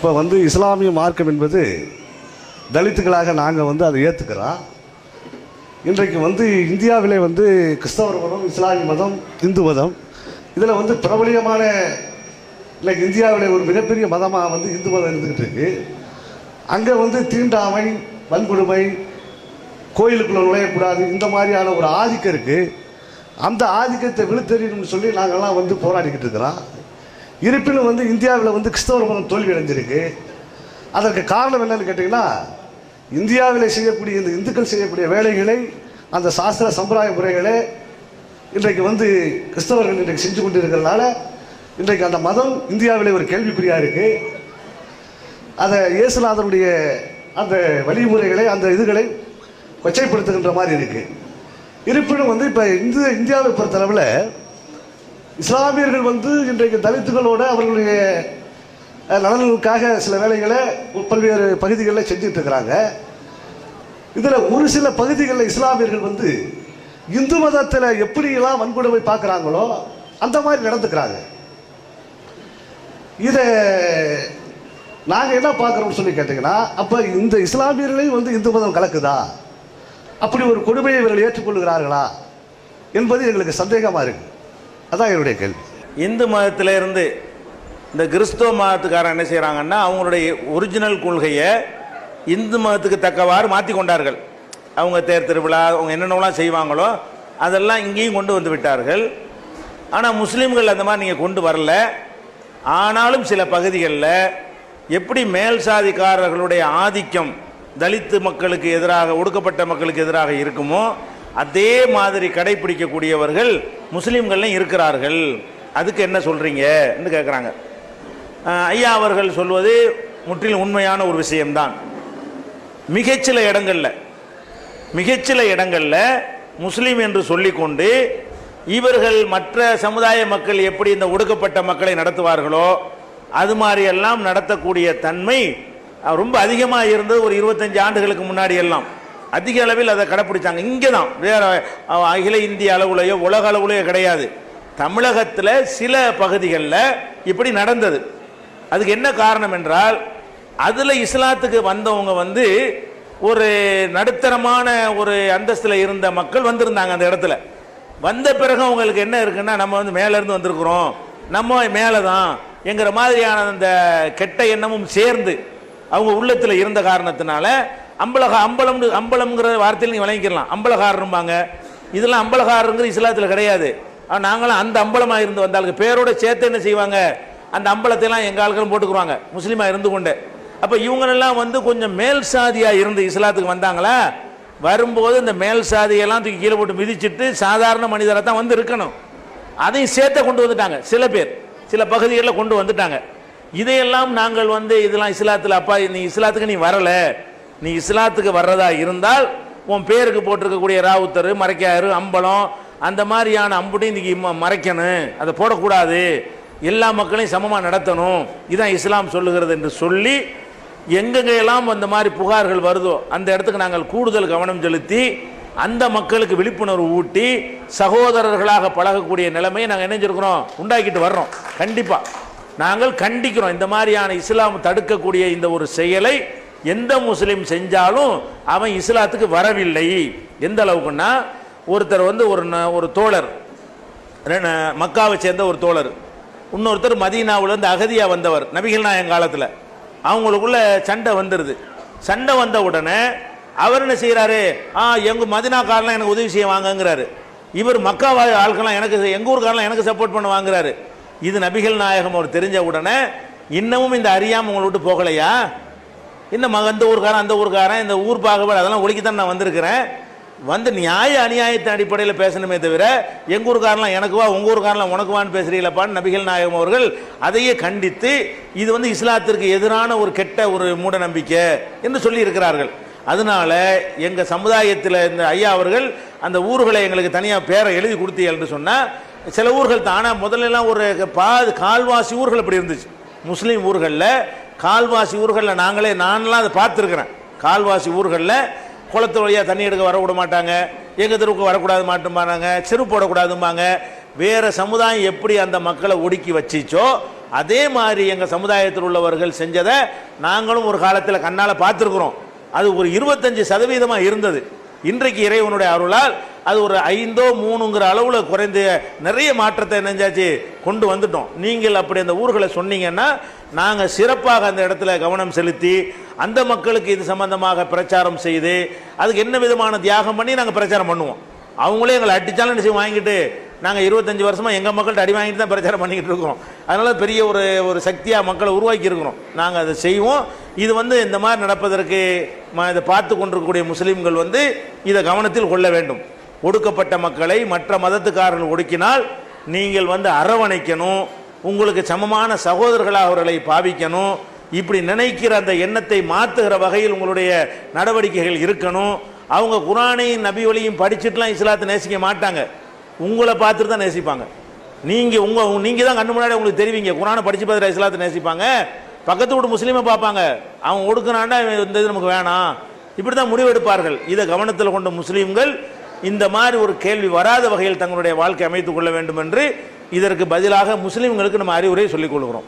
இப்போ வந்து இஸ்லாமிய மார்க்கம் என்பது தலித்துகளாக நாங்கள் வந்து அதை ஏற்றுக்கிறோம் இன்றைக்கு வந்து இந்தியாவிலே வந்து கிறிஸ்தவர் மதம் இஸ்லாமிய மதம் இந்து மதம் இதில் வந்து பிரபலியமான இன்னைக்கு இந்தியாவிலே ஒரு மிகப்பெரிய மதமாக வந்து இந்து மதம் இருந்துக்கிட்டு இருக்கு. அங்கே வந்து தீண்டாமை வன்கொடுமை கோயிலுக்குள்ள நுழையக்கூடாது இந்த மாதிரியான ஒரு ஆதிக்கம் இருக்குது அந்த ஆதிக்கத்தை விழுத்தெறியணும்னு சொல்லி நாங்கள்லாம் வந்து போராடிக்கிட்டு இருக்கிறோம். இருப்பினும் வந்து இந்தியாவில் வந்து கிறிஸ்தவ மதம் தோல்வி அடைஞ்சிருக்கு. அதற்கு காரணம் என்னன்னு கேட்டிங்கன்னா இந்தியாவில் செய்யக்கூடிய இந்த இந்துக்கள் செய்யக்கூடிய வேலைகளை அந்த சாஸ்திர சம்பிரதாய முறைகளை இன்றைக்கு வந்து கிறிஸ்தவர்கள் இன்றைக்கு செஞ்சு கொண்டு இருக்கிறதுனால இன்றைக்கு அந்த மதம் இந்தியாவிலே ஒரு கேள்விக்குறியாக இருக்குது அதை இயேசுநாதனுடைய அந்த வழிமுறைகளை அந்த இதுகளை கொச்சைப்படுத்துகின்ற மாதிரி இருக்கு. இருப்பினும் வந்து இப்போ இந்து இந்தியாவை பொறுத்தளவில் இஸ்லாமியர்கள் வந்து இன்றைக்கு தலித்துகளோட அவர்களுடைய நலன்களுக்காக சில வேலைகளை பல்வேறு பகுதிகளில் செஞ்சுட்டு இருக்கிறாங்க இதில் ஒரு சில பகுதிகளில் இஸ்லாமியர்கள் வந்து இந்து மதத்தில் எப்படியெல்லாம் வன்கொடுமை பார்க்குறாங்களோ அந்த மாதிரி நடந்துக்கிறாங்க. இதை நாங்கள் என்ன பார்க்குறோம்னு சொல்லி கேட்டிங்கன்னா அப்போ இந்த இஸ்லாமியர்களையும் வந்து இந்து மதம் கலக்குதா? அப்படி ஒரு கொடுமையை இவர்கள் ஏற்றுக்கொள்கிறார்களா? என்பது எங்களுக்கு சந்தேகமாக இருக்குது அதான் என்னுடைய கேள்வி. இந்து மதத்திலிருந்து இந்த கிறிஸ்துவ மதத்துக்காரன் என்ன செய்கிறாங்கன்னா அவங்களுடைய ஒரிஜினல் கொள்கையை இந்து மதத்துக்கு தக்கவாறு மாற்றி கொண்டார்கள். அவங்க தேர் திருவிழா அவங்க என்னென்னலாம் செய்வாங்களோ அதெல்லாம் இங்கேயும் கொண்டு வந்து விட்டார்கள். ஆனால் முஸ்லீம்கள் அந்த மாதிரி நீங்கள் கொண்டு வரல. ஆனாலும் சில பகுதிகளில் எப்படி மேல் சாதிக்காரர்களுடைய ஆதிக்கம் தலித்து மக்களுக்கு எதிராக ஒடுக்கப்பட்ட மக்களுக்கு எதிராக இருக்குமோ அதே மாதிரி கடைபிடிக்கக்கூடியவர்கள் முஸ்லீம்கள்லாம் இருக்கிறார்கள். அதுக்கு என்ன சொல்கிறீங்க என்று கேட்குறாங்க ஐயா அவர்கள் சொல்வது முற்றிலும் உண்மையான ஒரு விஷயம்தான். மிகச்சில இடங்களில் மிகச்சில இடங்களில் முஸ்லீம் என்று சொல்லிக்கொண்டு இவர்கள் மற்ற சமுதாய மக்கள் எப்படி இந்த ஒடுக்கப்பட்ட மக்களை நடத்துவார்களோ அது மாதிரியெல்லாம் நடத்தக்கூடிய தன்மை ரொம்ப அதிகமாக இருந்தது ஒரு இருபத்தஞ்சு ஆண்டுகளுக்கு முன்னாடி எல்லாம். அதிக அளவில் அதை கடைப்பிடிச்சாங்க. இங்கே தான் வேற அகில இந்திய அளவுலையோ உலக அளவுலையோ கிடையாது. தமிழகத்தில் சில பகுதிகளில் இப்படி நடந்தது. அதுக்கு என்ன காரணம் என்றால் அதில் இஸ்லாத்துக்கு வந்தவங்க வந்து ஒரு நடுத்தரமான ஒரு அந்தஸ்தில் இருந்த மக்கள் வந்திருந்தாங்க அந்த இடத்துல. வந்த பிறகு அவங்களுக்கு என்ன இருக்குன்னா நம்ம வந்து மேலேருந்து வந்திருக்கிறோம். நம்ம மேலே தான் என்கிற மாதிரியான அந்த கெட்ட எண்ணமும் சேர்ந்து அவங்க உள்ளத்தில் இருந்த காரணத்தினால அம்பலகா அம்பலம் அம்பலம்ங்கிற வார்த்தையில் நீங்கள் வழங்கிக்கலாம் அம்பலகாரரும்பாங்க. இதெல்லாம் அம்பலகாரங்கிற இஸ்லாத்தில் கிடையாது. ஆனா நாங்களும் அந்த அம்பலமாக இருந்து வந்தாளுக்கு பேரோட சேர்த்து என்ன செய்வாங்க? அந்த அம்பலத்தைலாம் எங்கள் ஆட்களும் போட்டுக்குருவாங்க முஸ்லீமாக இருந்து கொண்டு. அப்போ இவங்களெல்லாம் வந்து கொஞ்சம் மேல் சாதியாக இருந்து இஸ்லாத்துக்கு வந்தாங்களா? வரும்போது இந்த மேல் சாதியெல்லாம் தூக்கி கீழே போட்டு மிதிச்சிட்டு சாதாரண மனிதரை தான் வந்து இருக்கணும். அதையும் சேர்த்த கொண்டு வந்துட்டாங்க சில பேர். சில பகுதிகளில் கொண்டு வந்துட்டாங்க. இதையெல்லாம் நாங்கள் வந்து இதெல்லாம் இஸ்லாத்தில் அப்பா நீ இஸ்லாத்துக்கு நீ வரல. நீ இஸ்லாத்துக்கு வர்றதா இருந்தால் உன் பேருக்கு போட்டிருக்கக்கூடிய ராவுத்தர் மறைக்காரு அம்பலம் அந்த மாதிரியான அம்புட்டையும் இன்னைக்கு மறைக்கணும் அதை போடக்கூடாது. எல்லா மக்களையும் சமமாக நடத்தணும். இதுதான் இஸ்லாம் சொல்லுகிறது என்று சொல்லி எங்கெங்க எல்லாம் அந்த மாதிரி புகார்கள் வருதோ அந்த இடத்துக்கு நாங்கள் கூடுதல் கவனம் செலுத்தி அந்த மக்களுக்கு விழிப்புணர்வு ஊட்டி சகோதரர்களாக பழகக்கூடிய நிலைமையை நாங்கள் இணைஞ்சிருக்கிறோம். உண்டாக்கிட்டு வர்றோம். கண்டிப்பாக நாங்கள் கண்டிக்கிறோம். இந்த மாதிரியான இஸ்லாம் தடுக்கக்கூடிய இந்த ஒரு செயலை எந்த முஸ்லீம் செஞ்சாலும் அவன் இஸ்லாத்துக்கு வரவில்லை. எந்த அளவுக்குன்னா ஒருத்தர் வந்து ஒரு ந- ஒரு தோழர் மக்காவை சேர்ந்த ஒரு தோழர் இன்னொருத்தர் மதீனாவிலேருந்து அகதியா வந்தவர் நபிகள் நாயன் காலத்தில். அவங்களுக்குள்ள சண்டை வந்துடுது சண்டை வந்த உடனே அவர் என்ன செய்கிறாரு ஆ எங்க மதினாக்காரெலாம் எனக்கு உதவி செய்ய வாங்கங்கிறாரு. இவர் மக்கா வாழ் ஆட்கள்லாம் எனக்கு எங்கள் ஊருக்காரெலாம் எனக்கு சப்போர்ட் பண்ண வாங்குறாரு. இது நபிகள் நாயகம் அவர் தெரிஞ்ச உடனே இன்னமும் இந்த அறியாமல் உங்களை விட்டு போகலையா? இந்த மக இந்த ஊர்க்காரன் அந்த ஊருக்காரன் இந்த ஊர் பாகுபாடு அதெல்லாம் ஒழிக்கத்தான் நான் வந்திருக்கிறேன். வந்து நியாய அநியாயத்தின் அடிப்படையில் பேசணுமே தவிர எங்கள் ஊர்க்காரலாம் எனக்குவா உங்கள் உங்க உனக்குவான்னு பேசுகிறீங்களப்பான்னு நபிகள் நாயகம் அவர்கள் அதையே கண்டித்து இது வந்து இஸ்லாத்திற்கு எதிரான ஒரு கெட்ட ஒரு மூட நம்பிக்கை என்று சொல்லி இருக்கிறார்கள் அதனால எங்கள் சமுதாயத்தில் இந்த ஐயா அவர்கள் அந்த ஊர்களை எங்களுக்கு தனியாக பேரை எழுதி கொடுத்தீங்கன்னு சொன்னால் சில ஊர்கள் தானே முதல்ல ஒரு பா கால்வாசி ஊர்கள் இப்படி இருந்துச்சு. முஸ்லீம் ஊர்களில் கால்வாசி ஊர்களில் நாங்களே நான்லாம் அதை பார்த்துருக்குறேன். கால்வாசி ஊர்களில் குளத்து வழியாக தண்ணி எடுக்க வரக்கூட மாட்டாங்க. எங்கள் தெருவுக்கு வரக்கூடாது மாட்டோம்பாங்க. செருப்பு போடக்கூடாதும்பாங்க. வேறு சமுதாயம் எப்படி அந்த மக்களை ஒடுக்கி வச்சிச்சோ அதே மாதிரி எங்கள் சமுதாயத்தில் உள்ளவர்கள் செஞ்சதை நாங்களும் ஒரு காலத்தில் கண்ணால் பார்த்துருக்குறோம். அது ஒரு இருபத்தஞ்சு சதவீதமாக இருந்தது. இன்றைக்கு இறைவனுடைய அருளால் அது ஒரு ஐந்தோ மூணுங்கிற அளவில் குறைந்த நிறைய மாற்றத்தை நினைஞ்சாச்சு கொண்டு வந்துட்டோம். நீங்கள் அப்படி அந்த ஊர்களை சொன்னீங்கன்னா நாங்கள் சிறப்பாக அந்த இடத்துல கவனம் செலுத்தி அந்த மக்களுக்கு இது சம்பந்தமாக பிரச்சாரம் செய்து அதுக்கு என்ன விதமான தியாகம் பண்ணி நாங்கள் பிரச்சாரம் பண்ணுவோம். அவங்களே எங்களை அடித்தாலும் என்ன வாங்கிட்டு நாங்கள் இருபத்தஞ்சி வருஷமாக எங்கள் மக்கள்கிட்ட அடி வாங்கிட்டு தான் பிரச்சாரம் பண்ணிக்கிட்டு இருக்கோம். அதனால் பெரிய ஒரு ஒரு சக்தியாக மக்களை உருவாக்கி இருக்கிறோம் நாங்கள் அதை செய்வோம். இது வந்து இந்த மாதிரி நடப்பதற்கு இதை பார்த்து கொண்டிருக்கக்கூடிய முஸ்லீம்கள் வந்து இதை கவனத்தில் கொள்ள வேண்டும். ஒடுக்கப்பட்ட மக்களை மற்ற மதத்துக்காரர்கள் ஒடுக்கினால் நீங்கள் வந்து அரவணைக்கணும் உங்களுக்கு சமமான சகோதரர்களாக அவர்களை பாவிக்கணும் இப்படி நினைக்கிற அந்த எண்ணத்தை மாற்றுகிற வகையில் உங்களுடைய நடவடிக்கைகள் இருக்கணும். அவங்க குரானையும் நபி வழியும் படிச்சுட்டுலாம் இஸ்லாத்தை நேசிக்க மாட்டாங்க. உங்களை பார்த்துட்டு தான் நேசிப்பாங்க. நீங்கள் உங்கள் நீங்கள் தான் கண்ணு முன்னாடி உங்களுக்கு தெரிவிங்க. குரானை படித்து பார்த்துட்டு இஸ்லாத்தை நேசிப்பாங்க. பக்கத்து வீட்டு முஸ்லீமை பார்ப்பாங்க. அவன் ஒடுக்குனாண்டா இந்த இது நமக்கு வேணாம். இப்படி தான் முடிவெடுப்பார்கள். இதை கவனத்தில் கொண்ட முஸ்லீம்கள் இந்த மாதிரி ஒரு கேள்வி வராத வகையில் தங்களுடைய வாழ்க்கை அமைத்துக் கொள்ள வேண்டும் என்று இதற்கு பதிலாக முஸ்லீம்களுக்கு நம்ம அறிவுரை சொல்லிக் கொள்கிறோம்.